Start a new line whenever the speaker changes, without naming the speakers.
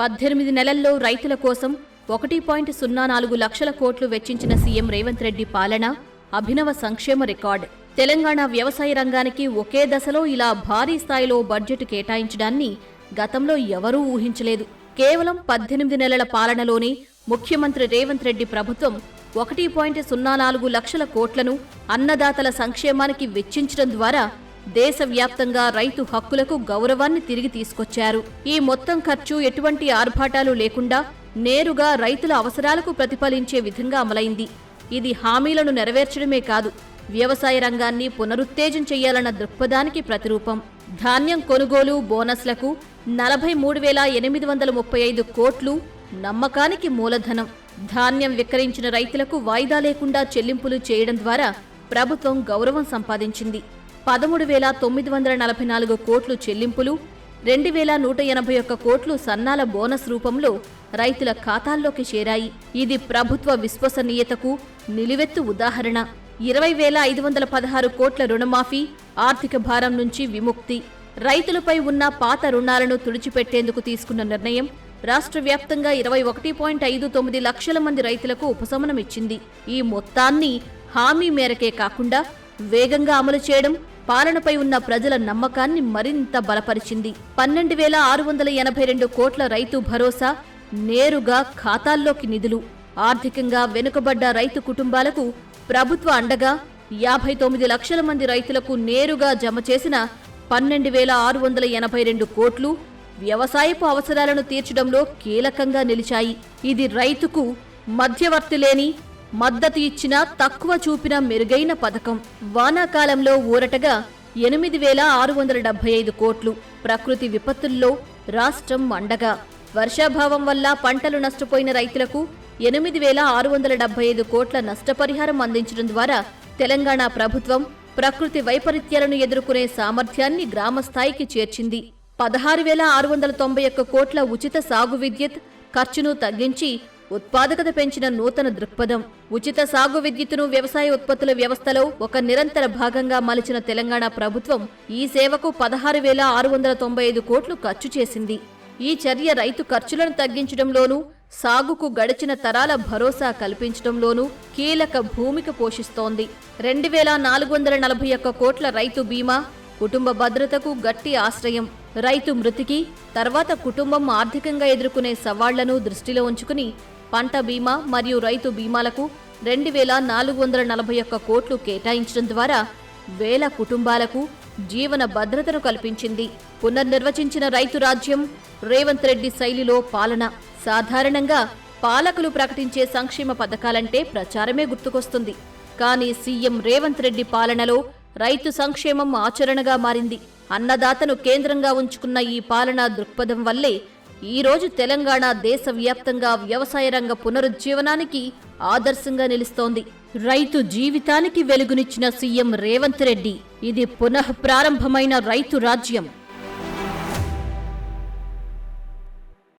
పద్దెనిమిది నెలల్లో రైతుల కోసం ఒకటి పాయింట్ సున్నా నాలుగు లక్షల కోట్లు వెచ్చించిన సీఎం రేవంత్ రెడ్డి పాలన అభినవ సంక్షేమ రికార్డ్. తెలంగాణ వ్యవసాయ రంగానికి ఒకే దశలో ఇలా భారీ స్థాయిలో బడ్జెట్ కేటాయించడాన్ని గతంలో ఎవరూ ఊహించలేదు. కేవలం పద్దెనిమిది నెలల పాలనలోనే ముఖ్యమంత్రి రేవంత్ రెడ్డి ప్రభుత్వం ఒకటి పాయింట్ సున్నా నాలుగు లక్షల కోట్లను అన్నదాతల సంక్షేమానికి వెచ్చించడం ద్వారా దేశవ్యాప్తంగా రైతు హక్కులకు గౌరవాన్ని తిరిగి తీసుకొచ్చారు. ఈ మొత్తం ఖర్చు ఎటువంటి ఆర్భాటాలు లేకుండా నేరుగా రైతుల అవసరాలకు ప్రతిఫలించే విధంగా అమలైంది. ఇది హామీలను నెరవేర్చడమే కాదు వ్యవసాయ రంగాన్ని పునరుత్తేజం చేయాలన్న దృక్పథానికి ప్రతిరూపం. ధాన్యం కొనుగోలు బోనస్లకు నలభై మూడు వేల ఎనిమిది వందల ముప్పై ఐదు కోట్లు నమ్మకానికి మూలధనం. ధాన్యం విక్రయించిన రైతులకు వాయిదా లేకుండా చెల్లింపులు చేయడం ద్వారా ప్రభుత్వం గౌరవం సంపాదించింది. పదమూడు వేల తొమ్మిది వందల నలభై నాలుగు కోట్లు చెల్లింపులు రెండు వేల నూట ఎనభై ఒక్క కోట్లు సన్నాల బోనస్ రూపంలో రైతుల ఖాతాల్లోకి చేరాయి. ఇది ప్రభుత్వ విశ్వసనీయతకు నిలువెత్తు ఉదాహరణ. ఇరవై వేల ఐదు వందల పదహారు కోట్ల రుణమాఫీ ఆర్థిక భారం నుంచి విముక్తి. రైతులపై ఉన్న పాత రుణాలను తుడిచిపెట్టేందుకు తీసుకున్న నిర్ణయం రాష్ట్ర వ్యాప్తంగా ఇరవై ఒకటి పాయింట్ ఐదు తొమ్మిది లక్షల మంది రైతులకు ఉపశమనమిచ్చింది ఈ మొత్తాన్ని హామీ మేరకే కాకుండా వేగంగా అమలు చేయడం పాలనపై ఉన్న ప్రజల నమ్మకాన్ని మరింత బలపరిచింది. పన్నెండు వేల ఆరు వందల ఎనభై రెండు కోట్ల రైతు భరోసా నేరుగా ఖాతాల్లోకి నిధులు. ఆర్థికంగా వెనుకబడ్డ రైతు కుటుంబాలకు ప్రభుత్వ అండగా యాభై తొమ్మిది లక్షల మంది రైతులకు నేరుగా జమ చేసిన పన్నెండు వేల ఆరు వందల ఎనభై రెండు కోట్లు వ్యవసాయపు అవసరాలను తీర్చడంలో కీలకంగా నిలిచాయి. ఇది రైతుకు మధ్యవర్తి లేని మద్దతు ఇచ్చిన తక్కువ చూపిన మెరుగైన పథకం. వానాకాలంలో ఊరటగా ఎనిమిది వేల ఆరు వందల డెబ్బై ఐదు కోట్లు. ప్రకృతి విపత్తుల్లో రాష్ట్రం అండగా వర్షాభావం వల్ల పంటలు నష్టపోయిన రైతులకు ఎనిమిది వేల ఆరు వందల డెబ్బై ఐదు కోట్ల నష్టపరిహారం అందించడం ద్వారా తెలంగాణ ప్రభుత్వం ప్రకృతి వైపరీత్యాలను ఎదుర్కొనే సామర్థ్యాన్ని గ్రామస్థాయికి చేర్చింది. పదహారు వేల ఆరు వందల తొంభై ఒక్క కోట్ల ఉచిత సాగు విద్యుత్ ఖర్చును తగ్గించి ఉత్పాదకత పెంచిన నూతన దృక్పథం ఉచిత సాగు విద్యుత్తును వ్యవసాయ ఉత్పత్తుల వ్యవస్థలో ఒక నిరంతర భాగంగా మలిచిన తెలంగాణ ప్రభుత్వం ఈ సేవకు పదహారు వేల ఆరు వందల తొంభై ఐదు కోట్లు ఖర్చు చేసింది. ఈ చర్య రైతు ఖర్చులను తగ్గించడంలోనూ సాగుకు గడిచిన తరాల భరోసా కల్పించడంలోనూ కీలక భూమిక పోషిస్తోంది. రెండు వేల నాలుగు వందల నలభై ఒక్క కోట్ల రైతు బీమా కుటుంబ భద్రతకు గట్టి ఆశ్రయం. రైతు మృతికి తర్వాత కుటుంబం ఆర్థికంగా ఎదుర్కొనే సవాళ్ళను దృష్టిలో ఉంచుకుని పంట బీమా మరియు రైతు బీమాలకు రెండు వేల నాలుగు వందల నలభై ఒక్క కోట్లు కేటాయించడం ద్వారా వేల కుటుంబాలకు జీవన భద్రతను కల్పించింది. పునర్నిర్వచించిన రైతు రాజ్యం రేవంత్ రెడ్డి శైలిలో పాలన. సాధారణంగా పాలకులు ప్రకటించే సంక్షేమ పథకాలంటే ప్రచారమే గుర్తుకొస్తుంది. కానీ సీఎం రేవంత్ రెడ్డి పాలనలో రైతు సంక్షేమం ఆచరణగా మారింది. అన్నదాతను కేంద్రంగా ఉంచుకున్న ఈ పాలనా దృక్పథం వల్లే ఈ రోజు తెలంగాణ దేశవ్యాప్తంగా వ్యవసాయ రంగ పునరుజ్జీవనానికి ఆదర్శంగా నిలుస్తోంది. రైతు జీవితానికి వెలుగునిచ్చిన సీఎం రేవంత్ రెడ్డి. ఇది పునః ప్రారంభమైన రైతు రాజ్యం.